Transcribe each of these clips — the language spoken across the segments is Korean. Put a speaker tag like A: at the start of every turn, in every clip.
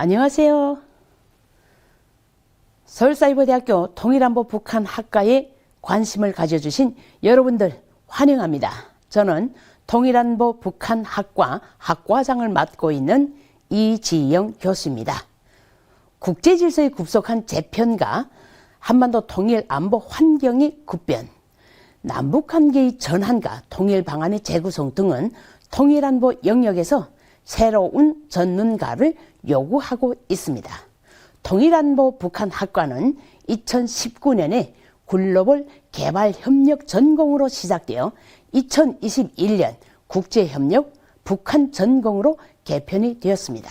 A: 안녕하세요. 서울사이버대학교 통일안보 북한 학과에 관심을 가져주신 여러분들 환영합니다. 저는 통일안보 북한 학과 학과장을 맡고 있는 이지영 교수입니다. 국제질서에 급속한 재편과 한반도 통일 안보 환경의 급변, 남북관계의 전환과 통일 방안의 재구성 등은 통일안보 영역에서 새로운 전문가를 요구하고 있습니다. 통일안보 북한 학과는 2019년에 글로벌 개발 협력 전공으로 시작되어 2021년 국제협력 북한 전공으로 개편이 되었습니다.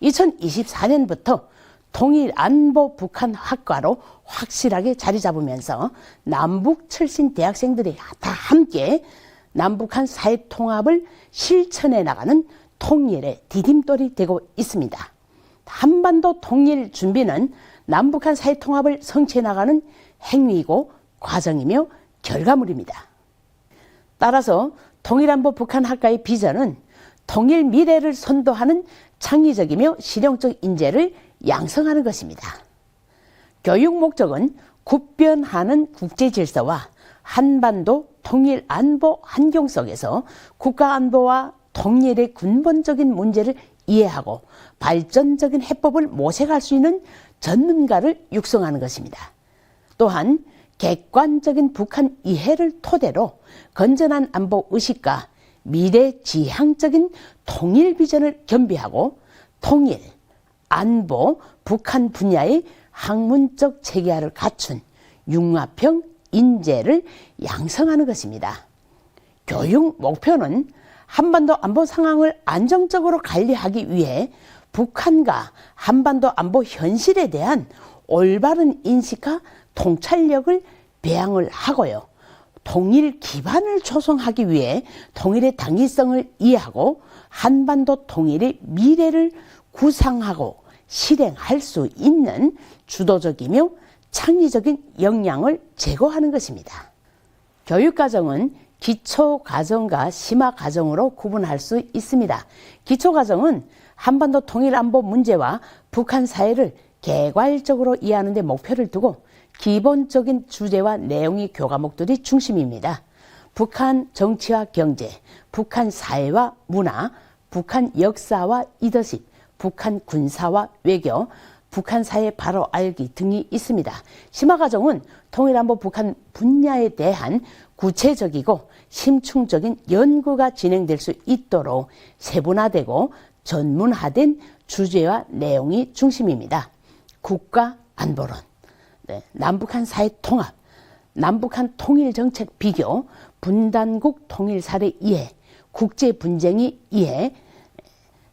A: 2024년부터 통일 안보 북한 학과로 확실하게 자리 잡으면서 남북 출신 대학생들이 다 함께 남북한 사회 통합을 실천해 나가는 통일의 디딤돌이 되고 있습니다. 한반도 통일 준비는 남북한 사회 통합을 성취해 나가는 행위이고 과정이며 결과물입니다. 따라서 통일안보 북한 학과의 비전은 통일 미래를 선도하는 창의적이며 실용적 인재를 양성하는 것입니다. 교육 목적은 급변하는 국제 질서와 한반도 통일 안보 환경 속에서 국가 안보와 통일의 근본적인 문제를 이해하고 발전적인 해법을 모색할 수 있는 전문가를 육성하는 것입니다. 또한 객관적인 북한 이해를 토대로 건전한 안보 의식과 미래 지향적인 통일 비전을 겸비하고 통일, 안보, 북한 분야의 학문적 체계화를 갖춘 융합형 인재를 양성하는 것입니다. 교육 목표는 한반도 안보 상황을 안정적으로 관리하기 위해 북한과 한반도 안보 현실에 대한 올바른 인식과 통찰력을 배양을 하고요. 통일 기반을 조성하기 위해 통일의 당위성을 이해하고 한반도 통일의 미래를 구상하고 실행할 수 있는 주도적이며 창의적인 역량을 제고하는 것입니다. 교육과정은 기초과정과 심화과정으로 구분할 수 있습니다. 기초과정은 한반도 통일 안보 문제와 북한 사회를 개괄적으로 이해하는 데 목표를 두고 기본적인 주제와 내용의 교과목들이 중심입니다. 북한 정치와 경제, 북한 사회와 문화, 북한 역사와 리더십, 북한 군사와 외교, 북한 사회 바로 알기 등이 있습니다. 심화 과정은 통일안보 북한 분야에 대한 구체적이고 심층적인 연구가 진행될 수 있도록 세분화되고 전문화된 주제와 내용이 중심입니다. 국가 안보론, 네, 남북한 사회 통합, 남북한 통일 정책 비교, 분단국 통일 사례 이해, 국제 분쟁의 이해,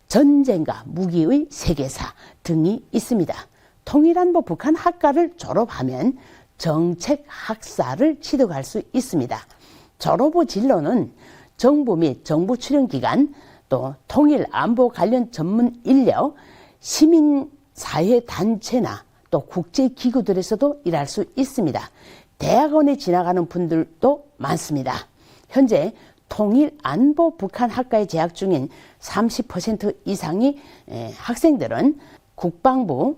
A: 전쟁과 무기의 세계사 등이 있습니다. 통일안보 북한 학과를 졸업하면 정책 학사를 취득할 수 있습니다. 졸업 후 진로는 정부 및 정부 출연 기관 또 통일 안보 관련 전문 인력, 시민 사회 단체나 또 국제 기구들에서도 일할 수 있습니다. 대학원에 지나가는 분들도 많습니다. 현재 통일 안보 북한 학과에 재학 중인 30% 이상의 학생들은 국방부,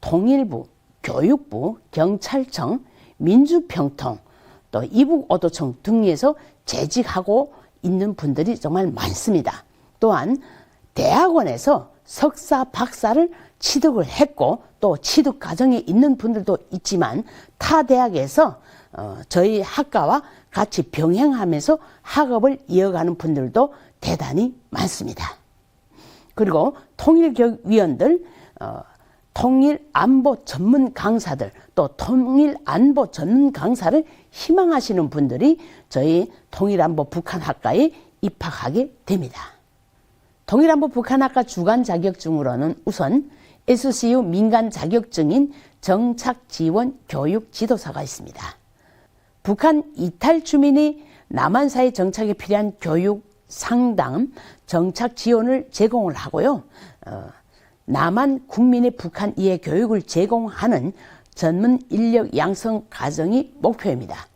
A: 통일부, 교육부, 경찰청, 민주평통, 또 이북오도청 등에서 재직하고 있는 분들이 정말 많습니다. 또한 대학원에서 석사, 박사를 취득을 했고 또 취득 과정에 있는 분들도 있지만 타 대학에서 어, 저희 학과와 같이 병행하면서 학업을 이어가는 분들도 대단히 많습니다. 그리고 통일교육위원들, 어, 통일 안보 전문 강사들, 또 통일 안보 전문 강사를 희망하시는 분들이 저희 통일 안보 북한학과에 입학하게 됩니다. 통일 안보 북한학과 주간 자격증으로는 우선 SCU 민간 자격증인 정착 지원 교육 지도사가 있습니다. 북한 이탈 주민이 남한 사회 정착에 필요한 교육, 상담, 정착 지원을 제공을 하고요. 어, 남한 국민의 북한 이해 교육을 제공하는 전문 인력 양성 과정이 목표입니다.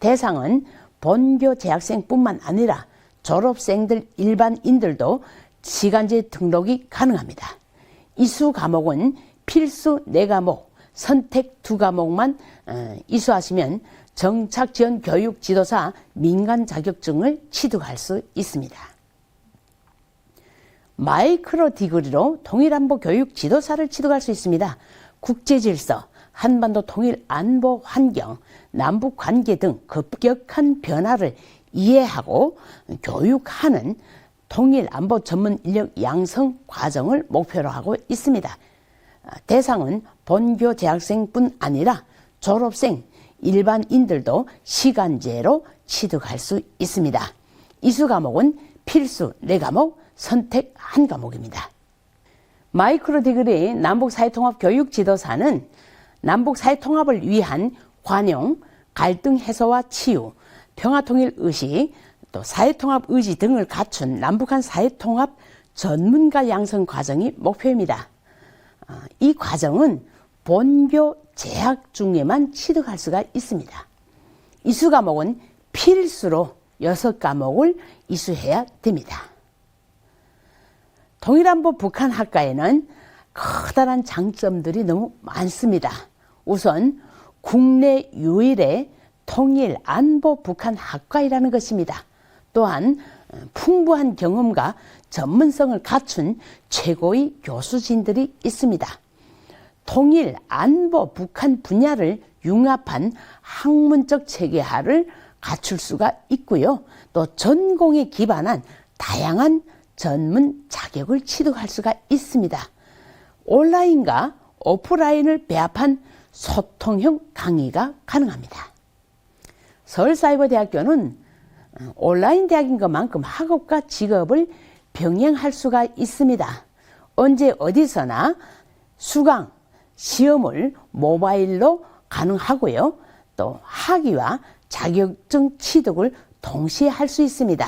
A: 대상은 본교 재학생뿐만 아니라 졸업생들 일반인들도 시간제 등록이 가능합니다. 이수 과목은 필수 네 과목, 선택 두 과목만 어, 이수하시면 정착 지원 교육 지도사 민간 자격증을 취득할 수 있습니다. 마이크로 디그리로 통일안보 교육 지도사를 취득할 수 있습니다. 국제질서, 한반도 통일 안보 환경, 남북 관계 등 급격한 변화를 이해하고 교육하는 통일 안보 전문 인력 양성 과정을 목표로 하고 있습니다. 대상은 본교 재학생뿐 아니라 졸업생, 일반인들도 시간제로 취득할 수 있습니다. 이수 과목은 필수 4과목, 선택 1과목입니다. 마이크로 디그리 남북 사회통합 교육 지도사는 남북 사회통합을 위한 관용, 갈등 해소와 치유, 평화통일 의식, 또 사회통합 의지 등을 갖춘 남북한 사회통합 전문가 양성 과정이 목표입니다. 아, 이 과정은 본교 재학 중에만 취득할 수가 있습니다. 이수 과목은 필수로 여섯 과목을 이수해야 됩니다. 동일안보 북한 학과에는 커다란 장점들이 너무 많습니다. 우선 국내 유일의 통일 안보 북한 학과이라는 것입니다. 또한 풍부한 경험과 전문성을 갖춘 최고의 교수진들이 있습니다. 통일 안보 북한 분야를 융합한 학문적 체계화를 갖출 수가 있고요. 또 전공에 기반한 다양한 전문 자격을 취득할 수가 있습니다. 온라인과 오프라인을 배합한 소통형 강의가 가능합니다. 서울사이버대학교는 온라인 대학인 것만큼 학업과 직업을 병행할 수가 있습니다. 언제 어디서나 수강, 시험을 모바일로 가능하고요. 또 학위와 자격증 취득을 동시에 할 수 있습니다.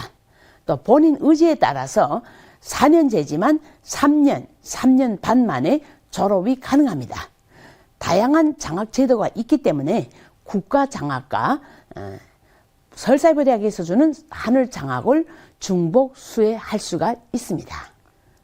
A: 또 본인 의지에 따라서 4년제지만 3년, 3년 반 만에 졸업이 가능합니다. 다양한 장학 제도가 있기 때문에 국가 장학과 어, 서울사이버대학에서 주는 하늘 장학을 중복 수혜할 수가 있습니다.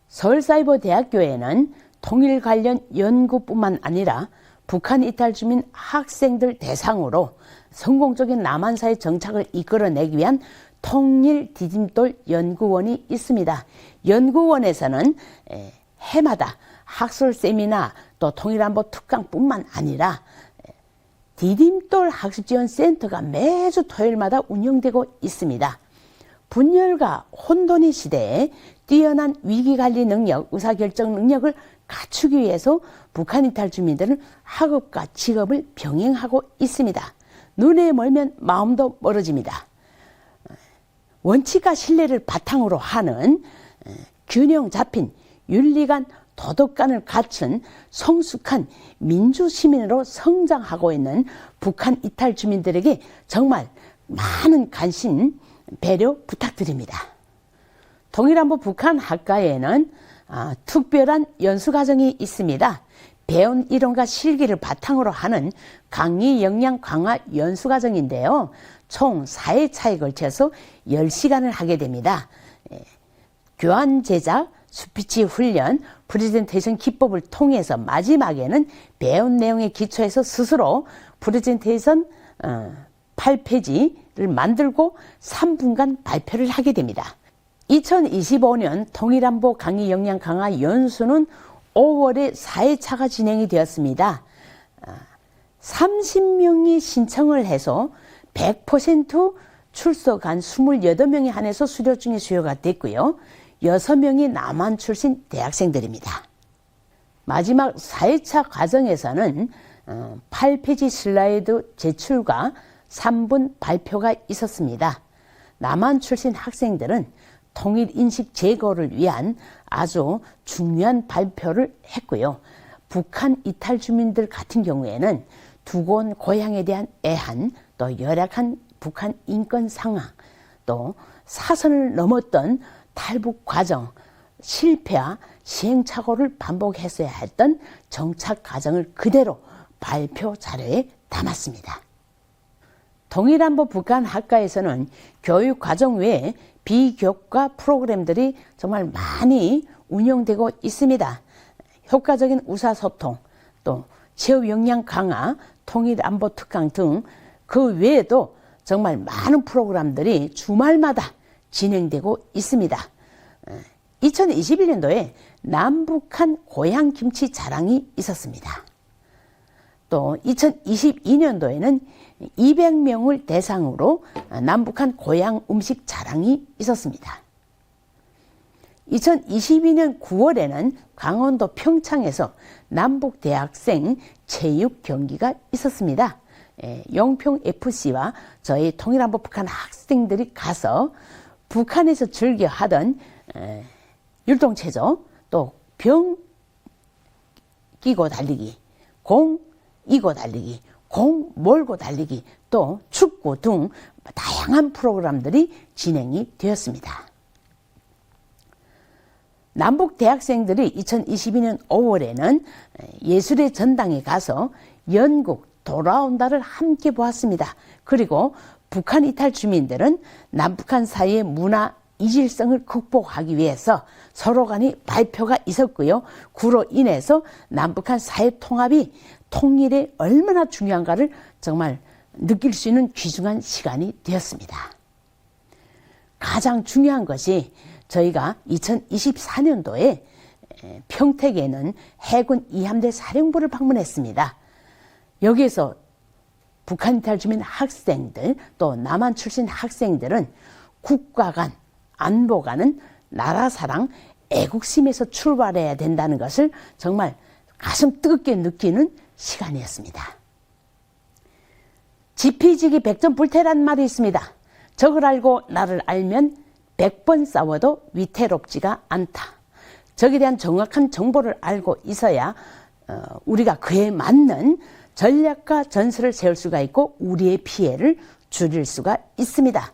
A: 서울사이버대학교에는 통일 관련 연구뿐만 아니라 북한 이탈 주민 학생들 대상으로 성공적인 남한사의 정착을 이끌어내기 위한 통일 디딤돌 연구원이 있습니다. 연구원에서는 해마다 학술 세미나 또 통일안보 특강뿐만 아니라 디딤돌 학습지원센터가 매주 토요일마다 운영되고 있습니다. 분열과 혼돈의 시대에 뛰어난 위기관리 능력, 의사결정 능력을 갖추기 위해서 북한 이탈 주민들은 학업과 직업을 병행하고 있습니다. 눈에 멀면 마음도 멀어집니다. 원칙과 신뢰를 바탕으로 하는 균형 잡힌 윤리관 도덕관을 갖춘 성숙한 민주 시민으로 성장하고 있는 북한 이탈 주민들에게 정말 많은 관심, 배려 부탁드립니다. 동일안보 북한 학과에는 아, 특별한 연수 과정이 있습니다. 배운 이론과 실기를 바탕으로 하는 강의 역량 강화 연수 과정인데요. 총 4회차에 걸쳐서 10시간을 하게 됩니다. 예, 교환 제작, 스피치 훈련, 프레젠테이션 기법을 통해서 마지막에는 배운 내용에 기초해서 스스로 프레젠테이션 어, 8페이지를 만들고 3분간 발표를 하게 됩니다. 2025년 통일안보 강의 역량 강화 연수는 5월에 4회차가 진행이 되었습니다. 30명이 신청을 해서 100% 출석한 28명에 한해서 수료 중에 수요가 됐고요. 6명이 남한 출신 대학생들입니다. 마지막 4회차 과정에서는 8페이지 어, 슬라이드 제출과 3분 발표가 있었습니다. 남한 출신 학생들은 통일 인식 제거를 위한 아주 중요한 발표를 했고요. 북한 이탈 주민들 같은 경우에는 두곤 고향에 대한 애한, 또 열악한 북한 인권 상황, 또 사선을 넘었던 탈북 과정, 실패와 시행착오를 반복했어야 했던 정착 과정을 그대로 발표 자료에 담았습니다. 동일안보 북한 학과에서는 교육 과정 외에 비교과 프로그램들이 정말 많이 운영되고 있습니다. 효과적인 의사소통, 또 체육 역량 강화, 통일 안보 특강 등 그 외에도 정말 많은 프로그램들이 주말마다 진행되고 있습니다. 2021년도에 남북한 고향 김치 자랑이 있었습니다. 또 2022년도에는 200명을 대상으로 남북한 고향 음식 자랑이 있었습니다. 2022년 9월에는 강원도 평창에서 남북 대학생 체육 경기가 있었습니다. 예, 영평 FC와 저희 통일한보 북한 학생들이 가서 북한에서 즐겨 하던 에, 율동체조 또 병 끼고 달리기, 공 이고 달리기, 공 몰고 달리기, 또 축구 등 다양한 프로그램들이 진행이 되었습니다. 남북 대학생들이 2022년 5월에는 예술의 전당에 가서 연극 돌아온다를 함께 보았습니다. 그리고 북한 이탈 주민들은 남북한 사이의 문화 이질성을 극복하기 위해서 서로 간의 발표가 있었고요. 그로 인해서 남북한 사회 통합이 통일에 얼마나 중요한가를 정말 느낄 수 있는 귀중한 시간이 되었습니다. 가장 중요한 것이 저희가 2024년도에 평택에는 해군 이함대 사령부를 방문했습니다. 여기에서 북한 이탈 주민 학생들 또 남한 출신 학생들은 국가 간 안보 가는 나라 사랑 애국심에서 출발해야 된다는 것을 정말 가슴 뜨겁게 느끼는 시간이었습니다. 지피지기 백전 불태란 말이 있습니다. 적을 알고 나를 알면 백 번 싸워도 위태롭지가 않다. 적에 대한 정확한 정보를 알고 있어야 어, 우리가 그에 맞는 전략과 전술을 세울 수가 있고 우리의 피해를 줄일 수가 있습니다.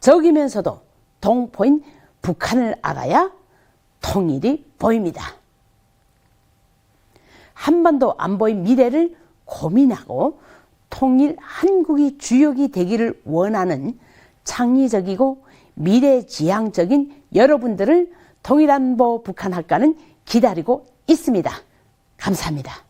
A: 적이면서도 동포인 북한을 알아야 통일이 보입니다. 한반도 안보의 미래를 고민하고 통일 한국이 주역이 되기를 원하는 창의적이고 미래지향적인 여러분들을 통일안보 북한학과는 기다리고 있습니다. 감사합니다.